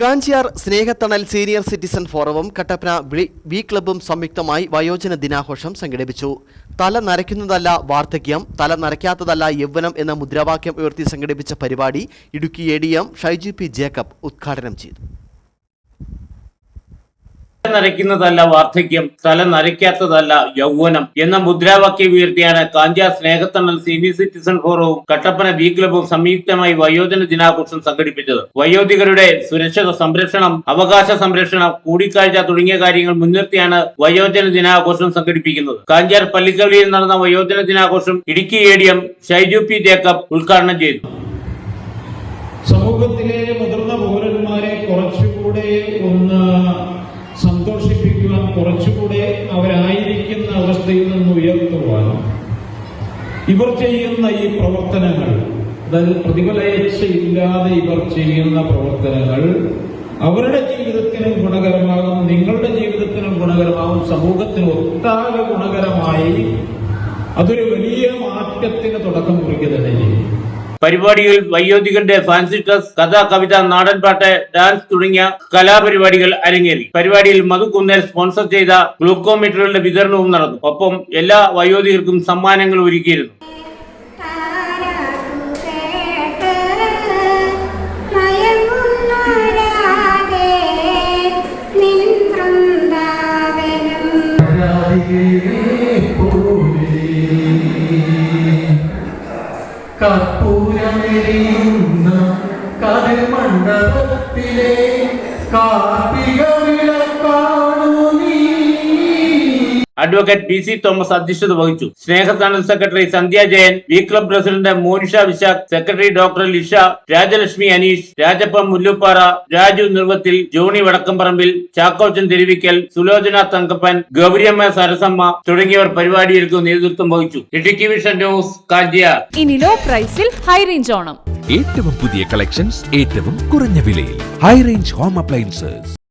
Kanchiyar Snehathanal senior citizen ഫോറവും Kattappana V- ക്ലബും സംയുക്തമായി വയോജന ദിനാഘോഷം സംഘടിപ്പിച്ചു. തല നരയ്ക്കുന്നതല്ല വാർദ്ധക്യം തല നരയ്ക്കാത്തതല്ല യൗവനം എന്ന മുദ്രാവാക്യം ഉയർത്തി സംഘടിപ്പിച്ച പരിപാടി Idukki A D M Shaiju P Jacob ഉദ്ഘാടനം ചെയ്തു. നരയ്ക്കുന്നതല്ല വാർദ്ധക്യം തല നരയ്ക്കാത്തതല്ല യൗവനം എന്ന മുദ്രാവാക്യം ഉയർത്തിയാണ് കാഞ്ച സ്നേഹത്തണൽ സീനിയർ സിറ്റിസൺ ഫോറവും കട്ടപ്പന ബി ക്ലബും സംയുക്തമായി വയോജന ദിനാഘോഷം സംഘടിപ്പിച്ചത്. വയോധികരുടെ സുരക്ഷ സംരക്ഷണം അവകാശ സംരക്ഷണം കൂടിക്കാഴ്ച തുടങ്ങിയ കാര്യങ്ങൾ മുൻനിർത്തിയാണ് വയോജന ദിനാഘോഷം സംഘടിപ്പിക്കുന്നത്. കാഞ്ചാർ പള്ളിക്കളിയിൽ നടന്ന വയോജന ദിനാഘോഷം Idukki A D M Shaiju P Jacob ഉദ്ഘാടനം ചെയ്തു. സമൂഹത്തിലെ മുതിർന്ന പൗരന്മാരെ കുറച്ചുകൂടെ ഒന്ന് സന്തോഷിപ്പിക്കുവാൻ കുറച്ചുകൂടെ അവരായിരിക്കുന്ന അവസ്ഥയിൽ നിന്ന് ഉയർത്തുവാൻ ഇവർ ചെയ്യുന്ന ഈ പ്രവർത്തനങ്ങൾ അതായത് പ്രതിഫലേച്ഛയില്ലാതെ ഇവർ ചെയ്യുന്ന പ്രവർത്തനങ്ങൾ അവരുടെ ജീവിതത്തിനും ഗുണകരമാകും നിങ്ങളുടെ ജീവിതത്തിനും ഗുണകരമാകും. സമൂഹത്തിന് ഒട്ടാകെ ഗുണകരമായി അതൊരു വലിയ മാറ്റത്തിന് തുടക്കം കുറിക്കുക തന്നെ ചെയ്യും. പരിപാടിയിൽ വയ്യോധികന്റെ ഫാൻസി ഡ്രസ് കഥ കവിത നാടൻപാട്ട് ഡാൻസ് തുടങ്ങിയ കലാപരിപാടികൾ അരങ്ങേറി. പരിപാടിയിൽ മധു കുന്നേൽ സ്പോൺസർ ചെയ്ത ഗ്ലൂക്കോമീറ്ററുകളുടെ വിതരണവും നടന്നു. ഒപ്പം എല്ലാ വയോധികർക്കും സമ്മാനങ്ങൾ ഒരുക്കിയിരുന്നു. കർപ്പൂരമെരിയുന്ന കതിർ മണ്ഡപത്തിലെ Karthika advocate P C Thomas അധ്യക്ഷത വഹിച്ചു. സ്നേഹത്താണൽ secretary Sandhya Jayan V club president Monisha Vishakh secretary doctor Lisha Rajalakshmi Aneesh Rajappan Mulluppara Raju നിർവത്തിൽ Johny Vadakkamparambil Chackochan Theruvikkal Sulochana Thankappan Gauriyamma Sarasamma തുടങ്ങിയവർ പരിപാടികൾക്ക് നേതൃത്വം വഹിച്ചു. Idukki vision news Kanchiyar. ഇനി ലോ പ്രൈസിൽ ഹൈ റേഞ്ച് ഓണം. ഏറ്റവും പുതിയ കളക്ഷൻസ് ഏറ്റവും കുറഞ്ഞ വിലയിൽ. High range home appliances.